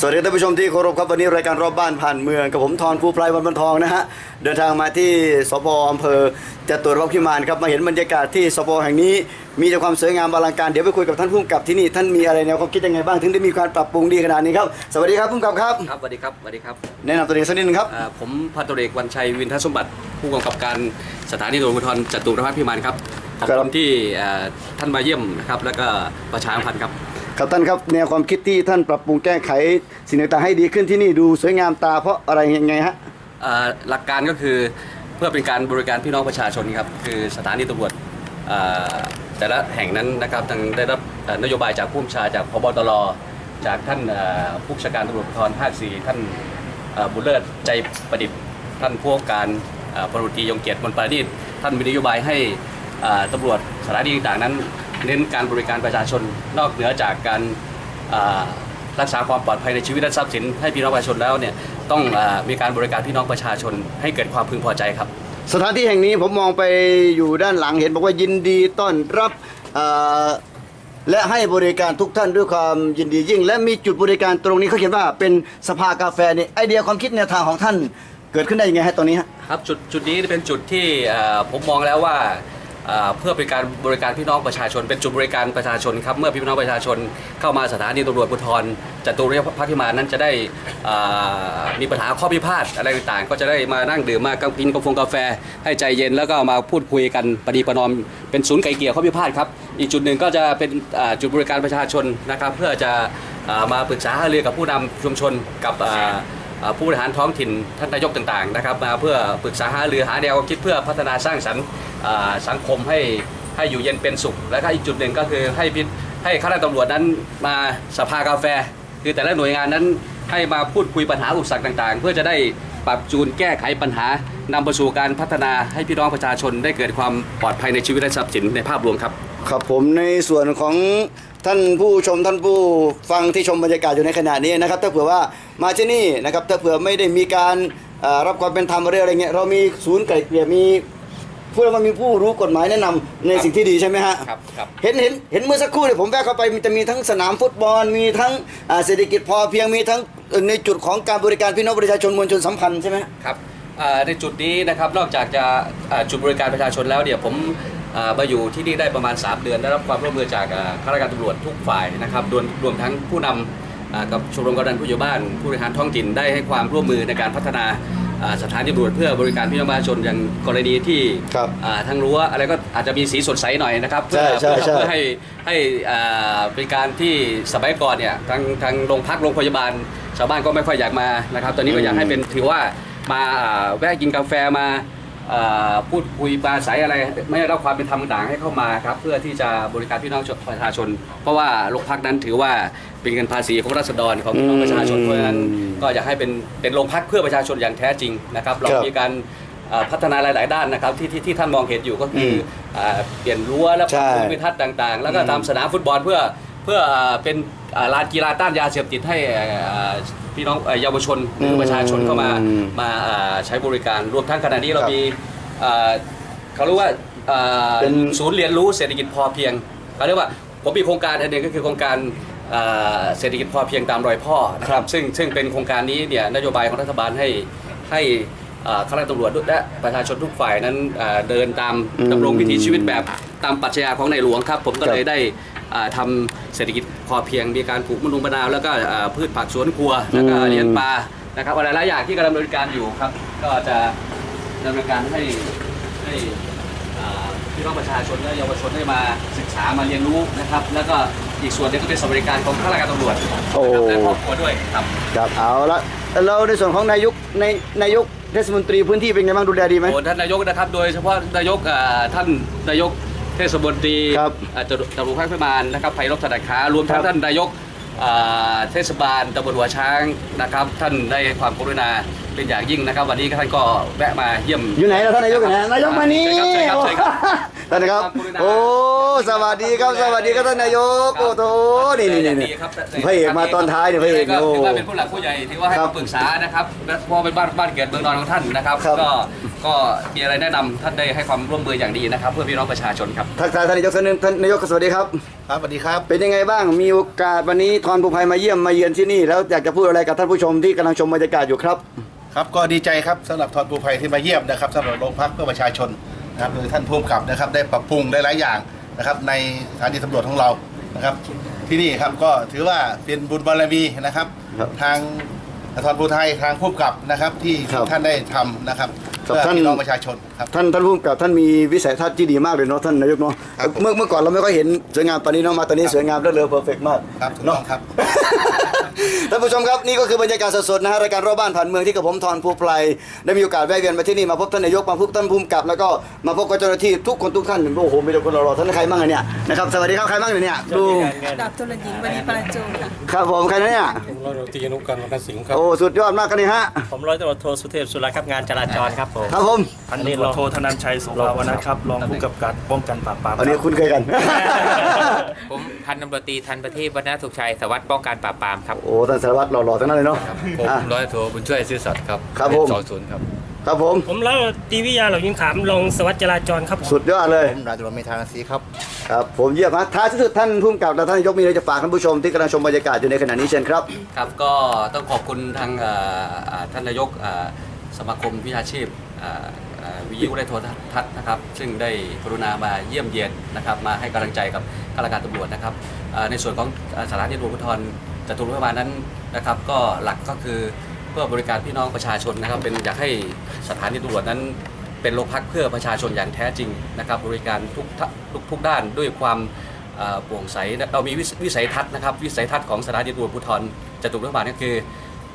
สวัสดีท่านผู้ชมที่เคารพครับวันนี้รายการรอบบ้านผ่านเมืองกับผมทอนภูไพรวันบรรทองนะฮะเดินทางมาที่สพอำเภอจตุรพักษ์พิมานครับมาเห็นบรรยากาศที่สพแห่งนี้ มีแต่ความสวยงามอลังการเดี๋ยวไปคุยกับท่านผู้กำกับที่นี่ท่านมีอะไรแนวความคิดยังไงบ้างถึงได้มีการปรับปรุงดีขนาดนี้ครับสวัสดีครับผู้กำกับครับครับสวัสดีครับสวัสดีครับแนะนำตัวเองสักนิดนึงครับอ่าผมพันตำรวจเอกวันชัยวินทสมบัติ ผู้กำกับการสถานีตำรวจภูธรจตุรพักษ์พิมานครับขอบครัคุบณที่อ่าท่านมาเยี่ยมนะครับแล้วก็ประชาสัมพันธ์ครับ ครับท่านครับแนวความคิดที่ท่านปรับปรุงแก้ไขสิ่งต่างๆให้ดีขึ้นที่นี่ดูสวยงามตาเพราะอะไรยังไงฮะอ่าหลักการก็คือเพื่อเป็นการบริการพี่น้องประชาชนครับคือสถานีตำรวจอ่าแต่ละแห่งนั้นนะครับทางได้รับเอ่อนโยบายจากผู้บัญชาจากพบตรจากท่านอ่าผู้บัญชาการตำรวจภูธรภาคสี่ท่านอ่าบุญเลิศใจประดิษฐ์ท่านผู้ว่าการอ่าพลตำรวจตรียงเกียรติมนประดิษฐ์ท่านมีนโยบายให้อ่าตำรวจสถานีต่างๆนั้น เน้นการบริการประชาชน นอกเหนือจากการอ่ารักษาความปลอดภัยในชีวิตและทรัพย์สินให้พี่น้องประชาชนแล้วเนี่ยต้องอามีการบริการพี่น้องประชาชน ให้เกิดความพึงพอใจครับ สถานที่แห่งนี้ผมมองไปอยู่ด้านหลังเห็นบอกว่ายินดีต้อนรับเอ่อและให้บริการทุกท่านด้วยความยินดียิ่ง และมีจุดบริการตรงนี้เขาเขียนว่าเป็นสภากาแฟนี่ไอเดียความคิดแนวทางของท่านเกิดขึ้นได้ยังไงฮะตรงนี้ฮะครับจุดจุดนี้เป็นจุดที่เอ่อผมมองแล้วว่า เพื่อเป็นการบริการพี่น้องประชาชน เป็นจุดบริการประชาชนครับเมื่อพี่น้องประชาชนเข้ามาสถานีตำรวจภูธรจตุรพักพิมานนั้นจะได้มีปัญหาข้อพิพาทอะไรต่างๆ ก็จะได้มานั่งดื่มมากินกาแฟกาแฟ ให้ใจเย็นแล้วก็มาพูดคุยกันปฏิปนอมเป็นศูนย์ไกลเกลี่ยข้อพิพาทครับอีกจุดหนึ่งก็จะเป็นจุดบริการประชาชนนะครับ เพื่อจะมาปรึกษาหารือกับผู้นำชุมชนกับผู้บริหารท้องถิ่นท่านนายกต่างๆนะครับมาเพื่อปรึกษาหารือหาแนวคิดเพื่อพัฒนาสร้างสรรค์ สังคมให้ให้อยู่เย็นเป็นสุข และก็อีกจุดหนึ่งก็คือให้พิให้ข้าราชการตำรวจนั้นมาสภากาแฟ คือแต่ละหน่วยงานนั้นให้มาพูดคุยปัญหาอุปสรรคต่าง ๆ เพื่อจะได้ปรับจูนแก้ไขปัญหานำไปสู่การพัฒนาให้พี่น้องประชาชนได้เกิดความปลอดภัยในชีวิตและทรัพย์สินในภาพรวมครับ ครับผมในส่วนของท่านผู้ชมท่านผู้ฟังที่ชมบรรยากาศอยู่ในขณะนี้นะครับ ถ้าเผื่อว่ามาที่นี่นะครับถ้าเผื่อไม่ได้มีการรับความเป็นธรรมอะไรอะไรเงี้ยเรามีศูนย์ไก่เกลี่ยมี ผู้ว่ามีผู้รู้กฎหมายแนะนำในครับสิ่งที่ดีใช่ไหมฮะ ครับครับ เห็นเห็นเห็นเมื่อสักครู่เนี่ยผมแวะเข้าไปมันจะมีทั้งสนามฟุตบอล มีทั้งอ่าเศรษฐกิจพอเพียงมีทั้งเอ่อในจุดของการบริการพี่น้องประชาชนมวลชนสัมพันธ์ใช่ไหมครับอ่าในจุดนี้นะครับนอกจากจะอ่าจุดบริการประชาชนแล้วเนี่ยผมอ่ามาอยู่ที่นี่ได้ประมาณ 3 เดือนได้รับความร่วมมือจากอ่าข้าราชการตำรวจทุกฝ่ายนะครับรวมรวมทั้งผู้นำอ่ากับชมรมกำนันผู้ใหญ่บ้านผู้บริหารท้องถิ่นได้ให้ความร่วมมือในการพัฒนาอ่า สถานตำรวจเพื่อบริการพี่น้องประชาชนอย่างกรณีที่ครับอ่าทั้งรั้วอะไรก็อาจจะมีสีสดใสหน่อยนะครับเพื่อใช่ใช่ใช่ เพื่อให้ให้อ่าเป็นการที่สมัยก่อนเนี่ยทางทางโรงพักโรงพยาบาล ชาวบ้านก็ไม่ค่อยอยากมานะครับ ตอนนี้ก็อยากให้เป็นถือว่ามาอ่าแวะกินกาแฟมาอ่า พูดคุยปราศัยอะไร ไม่ได้รับความเป็นธรรมต่างๆให้เข้ามาครับเพื่อที่จะบริการพี่น้องประชาชน เพราะว่าโรงพักนั้นถือว่าเป็นเงินภาษีของราษฎรของพี่น้องประชาชนอืมเพราะฉะนั้นก็อยากให้เป็นเป็นโรงพักเพื่อประชาชนอย่างแท้จริงนะครับเราครับมีการอ่าพัฒนาหลาย ๆ ด้านนะครับที่ที่ที่ท่านมองเห็นอยู่ก็คือออ่าเปลี่ยนรั้วและปรับปรุงใช่วิทัศน์ต่าง ๆ แล้วก็อืมทำสนามฟุตบอลเพื่อเพื่ออ่าเป็นอ่าลานกีฬาต้านยาเสพติดให้อ่า พี่น้องเอ่อเยาวชนหรือประชาชนเข้ามาอืมมาอ่าใช้บริการรวมทั้งขณะนี้เราครับมีอ่าเขาเรียกว่าอ่าเป็น ศูนย์เรียนรู้เศรษฐกิจพอเพียงเขาเรียกว่าผมมีโครงการอันหนึงก็คือโครงการอ่าเศรษฐกิจพอเพียงตามรอยพ่อนะครับซึ่งซึ่งเป็นโครงการนี้เนี่ยนโยบายของรัฐบาลให้ให้อ่า ข้าราชการตำรวจและประชาชนทุกฝ่ายนั้นอ่าเดินตามอืมดำรงวิถีชีวิตแบบตามปรัชญาของในหลวงครับ ผมก็ครับเลยได้อ่าทำเศรษฐกิจพอเพียงมีการปลูกมะนุงมะนาวแล้วก็อ่าพืชผักสวนครัวแล้วก็อืมเลี้ยงปลานะครับอะไรหลายอย่างที่กำลังดำเนินการอยู่ครับ ก็จะดำเนินการให้ให้อ่าพี่น้องประชาชนและเยาวชนได้มาศึกษามาเรียนรู้นะครับ แล้วก็อีกส่วนหนึงก็เป็นสวัสดิการของข้าราชการตำรวจโอ้นะครับและครอบครัวด้วยครับครับเอาละแล้วในส่วนของนายกในนายก เทศมนตรีพื้นที่เป็นไงบ้างดูแลดีไหม โอ้ท่านนายกนะครับ โดยเฉพาะนายกอ่าท่านนายกเทศมนตรีครับอ่าจตุจตุรพักษ์พิมานนะครับไพรบถนัดขารวมทั้คงรับท่านนายกอ่าเทศบาลตำบลหัวช้างนะครับ ท่านได้ให้ความกรุณา เป็นอย่างยิ่งนะครับ วันนี้ท่านก็แวะมาเยี่ยมอยู่ไหนล่ะท่านนายกอยู่ไหนนายกมานี่เชิญครับเชิญครับท่านนะครับขอบคุณนะโอ้สวัสดีครับสวัสดีครับท่านนายกโอ้โหนี่นี่นี่ดีครับพระเอกมาตอนท้ายเนี่ยพระเอกก็โอ้ถือว่าเป็นผู้หลักผู้ใหญ่ถือว่าให้ครับคำปรึกษานะครับและเพราะเป็นบ้านบ้านเกิดเมืองนอนของท่านนะครับครับก็ก็มีอะไรแนะนำท่านได้ให้ความร่วมมืออย่างดีนะครับ เพื่อพี่น้องประชาชนครับทักทายท่านนายกท่านหนึงท่านนายกสวัสดีครับครับสวัสดีครับ เป็นยังไงบ้างมีโอกาสวันนี้ทอนภูภัยมาเยี่ยมมาเยือนที่นี่แล้วอยากจะพูดอะไรกับท่านผู้ชมที่กำลังชมบรรยากาศอยู่ครับ ครับก็ดีใจครับสำหรับทอนปูภัยที่มาเยี่ยมนะครับสำหรับโรงพักเพื่อประชาชนนะครับโดยท่านผู้กำกับนะครับได้ปรับปรุงได้หลายอย่างนะครับในสถานีตำรวจของเรานะครับที่นี่ครับก็ถือว่าเป็นบุญบารมีนะครับ ครับทางทอนปูไทยทางผู้กำกับนะครับที่ครับท่านได้ทำนะครับครับเพื่อท่าน พี่น้องประชาชนครับ ท่านท่านผู้กำกับท่านมีวิสัยทัศน์ที่ดีมากเลยเนาะท่านนายกเนาะครับผม เมื่อเมื่อก่อนเราไม่ค่อยเห็นสวยงามปานนี้เนาะมาตอนนี้สวยงามและเลอเพอร์เฟกมากครับถูกเนาะต้องครับ ท่านผู้ชมครับนี่ก็คือบรรยากาศสดๆนะฮะรายการรอบบ้านผ่านเมืองที่กับผมทอนภูไพรได้มีโอกาสแวะเวียนมาที่นี่มาพบท่านนายกมาพบท่านภูมิกับ แล้วก็มาพบกับเจ้าหน้าที่ทุกคนทุกท่านโอ้โหมีแต่คนหล่อๆท่านใครบ้างอะเนี่ยนะครับสวัสดีครับใครบ้างเนี่ยดูดาบตุลหญิงวันนี้ปราจูค่ะครับผมใครนะเนี่ยผมร้อยตำรวจตรีอนุกันวัฒนสิงห์ครับโอ้สุดยอดมากกันนี่ฮะผมร้อยตำรวจโทสุเทพสุรครับงานจราจรครับผมครับผมอันตำนี้รวจเราโทธนันชัยโสภาวนะครับรองผู้กำกับป้องกันปราบปรามอันนี้คุ้นเคยกันผม พันตำรวจตรีทันประทีปวัฒนสุขชัยสารวัสดิ์ป้องกันปราบปรามครับโอ้ท่านสารวัตรหล่อๆทั้งนั้นเลยเนาะผมอะ ร้อยโทบุญช่วยซื่อสัตย์ครับครับผม สองศูนย์ครับ ครับผม ผมร้อยตำรวจตรีวิทยาเหล่ายิงขามรองสารวัสดิ์จราจรครับผม สุดยอดเลย ผมราจรเมธานาซีครับ ครับ ผมเยี่ยมฮะท้ายที่สุดท่านภูมิกับและท่านนายกมีอะไรจะฝากท่านผู้ชมที่กำลังชมบรรยากาศอยู่ในขณะนี้เชิญครับ ครับก็ต้องขอบคุณทางเอ่ออ่าท่านนายกอ่าสมาคมวิชาชีพอ่าอ่าวิทยุและโทรทัศน์นะครับ ซึ่งได้กรุณามาเยี่ยมเยียนนะครับ มาให้กำลังใจกับ ข้าราชการตำรวจนะครับในส่วนของสถานีตำรวจภูธรจตุรพิบาลนั้นนะครับ ก็หลักก็คือเพื่อบริการพี่น้องประชาชนนะครับ เป็นอยากให้สถานีตำรวจนั้น เป็นโรงพักเพื่อประชาชนอย่างแท้จริงนะครับ บริการทุกทุกทุกด้านด้วยความโปร่งใสเรามีวิสวิสัยทัศน์นะครับวิสัยทัศน์ของสถานีตำรวจภูธรจตุรพิบาลก็คือ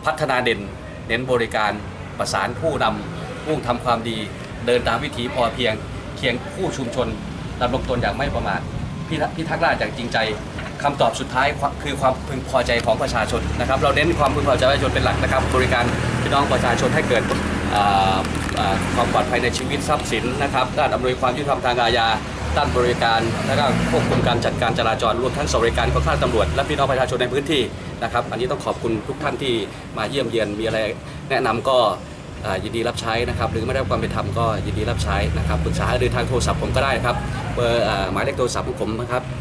พัฒนาเด่นเน้นบริการประสานผู้นำมุ่งทำความดี เดินตามวิถีพอเพียงเคียงคู่ชุมชนดำรงตนอย่างไม่ประมาท พิทักษ์พิทักษ์ราชอย่างจริงใจคำตอบสุดท้ายคือความพึงพอใจของประชาชนนะครับ เราเน้นความพึงพอใจประชาชนเป็นหลักนะครับ บริการพี่น้องประชาชนให้เกิดความปลอดภัยในชีวิตทรัพย์สินนะครับด้านอำนวยความยุติธรรมทางอาญาด้านบริการและก็ควบคุมการจัดการจราจรรวมทั้งสวัสดิการของข้าราชการตำรวจและพี่น้องประชาชนในพื้นที่นะครับ อันนี้ต้องขอบคุณทุกท่านที่มาเยี่ยมเยียนมีอะไรแนะนำก็ ยินดีรับใช้นะครับ หรือไม่ได้รับความเป็นธรรมก็ยินดีรับใช้นะครับปรึกษาหารือทางโทรศัพท์ผมก็ได้ครับเบอร์อ่าหมายเลขโทรศัพท์ของผมนะครับ 085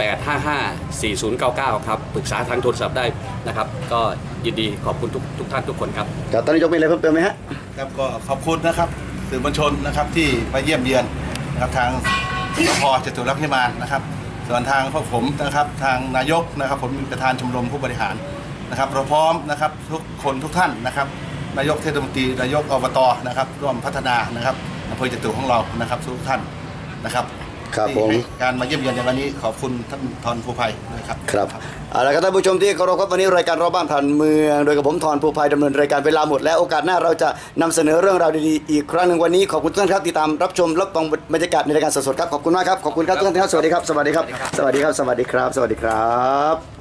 855 4099 ครับ ปรึกษาทางโทรศัพท์ได้นะครับ ก็ยินดีขอบคุณทุกทุกท่านทุกคนครับครับท่านนายกมีอะไรเพิ่มเติมไหมฮะครับก็ขอบคุณนะครับสื่อมวลชนนะครับที่มาเยี่ยมเยียนนะครับทางสพจตุรพิมานนะครับ ส่วนทางพวกผมนะครับทางนายกนะครับผมเป็นประธานชมรมผู้บริหาร นะครับเราพร้อมนะครับทุกคนทุกท่านนะครับนายกเทศมนตรีนายกอบตนะครับ ร่วมพัฒนานะครับอำเภอจตุของเรานะครับทุกท่านนะครับครับที่ผมให้การมาเยี่ยมเยียนในวันนี้ขอบคุณท่านทอนภูภัยนะครับครับเอาละครับท่านผู้ชมที่เคารพครับวันนี้รายการรอบบ้านผ่านเมือง โดยกับผมทอนภูภัยดำเนินรายการเวลาหมดแล้วโอกาสหน้าเราจะนำเสนอเรื่องราวดีๆอีกครั้งหนึ่งวันนี้ขอบคุณทุกท่านครับติดตามรับชมรับฟังบรรยากาศในรายการสดๆครับขอบคุณมากครับขอบคุณครับทุกท่านครับสวัสดีครับสวัสดีครับสวัสดีครับสวัสดีครับสวัสดีครับ